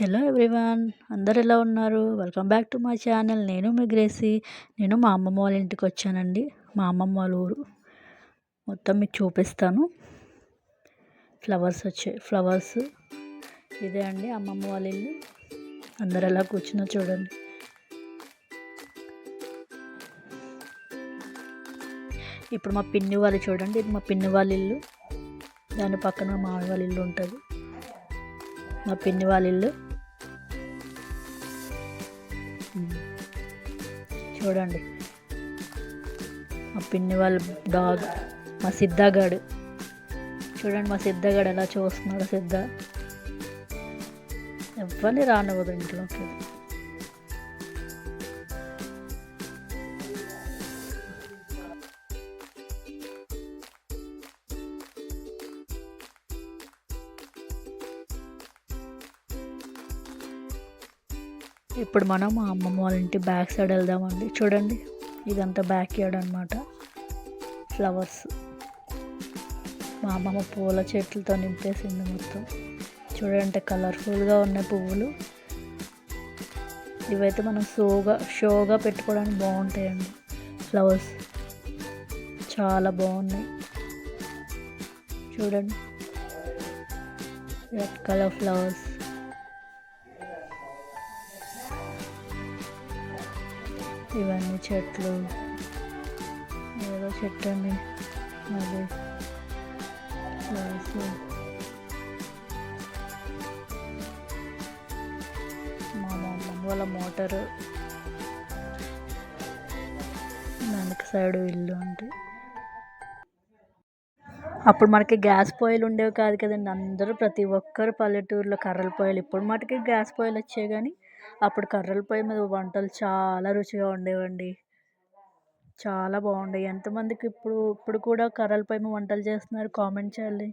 Hello everyone అందరు ఎలా ఉన్నారు? Welcome back to my channel నేను మిగ్రేసి నేను మా అమ్మమ్మ వాళ్ళ ఇంటికి వచ్చానండి. మా అమ్మమ్మ వాళ్ళ ఊరు. మొత్తం మీకు చూపిస్తాను. ఫ్లవర్స్ వచ్చాయి ఫ్లవర్స్ ఇదే అండి అమ్మమ్మ వాళ్ళ ఇల్లు. అందరు ఎలా కూర్చున్నా చూడండి. ఇప్పుడు మా పిన్ని వాళ్ళు చూడండి. ఇది మా పిన్ని వాళ్ళ ఇల్లు. దాని పక్కన మా వాళ్ళ ఇల్లు ఉంటుంది. మా పిన్ని వాళ్ళ ఇల్లు. చూడండి. మా పిన్ని వాళ్ళ డాగ్ మా సిద్ధగాడు. చూడండి మా సిద్ధగాడు ఎలా చూస్తున్నాడు సిద్ధ. ఎవరిని రానివ్వదు ఇంట్లోకి. ఇప్పుడు మనం మా అమ్మమ్మ వాళ్ళ ఇంటి బ్యాక్ సైడ్ వెళ్దామండి. చూడండి ఇదంతా బ్యాక్ యార్డ్ అనమాట ఫ్లవర్స్. మా అమ్మమ్మ పూల చెట్లతో నింపేసింది మొత్తం. చూడండి కలర్ఫుల్గా ఉన్నాయి పువ్వులు. ఇవైతే మనం షోగా షోగా పెట్టుకోవడానికి బాగుంటాయండి. ఫ్లవర్స్ చాలా బాగున్నాయి. చూడండి రెడ్ కలర్ ఫ్లవర్స్. ఇవన్నీ చెట్లు. ఏదో చెట్టు అండి. అది మా మమ్మీ వాళ్ళ మోటారు. వెనక సైడ్ ఇల్లు అంటే. అప్పుడు మనకి గ్యాస్ పొయ్యిలు ఉండేవి కాదు కదండి. అందరూ ప్రతి ఒక్కరు పల్లెటూరులో కర్రల పొయ్యిలు. ఇప్పుడు మటుకి గ్యాస్ పొయ్యిలు వచ్చాయి కానీ అప్పుడు కర్రల పొయ్యి మీద వంటలు చాలా రుచిగా ఉండేవండి. చాలా బాగుండేవి ఎంతమందికి ఇప్పుడు ఇప్పుడు కూడా కర్రల పొయ్యి మీద వంటలు చేస్తున్నారు? కామెంట్ చేయాలి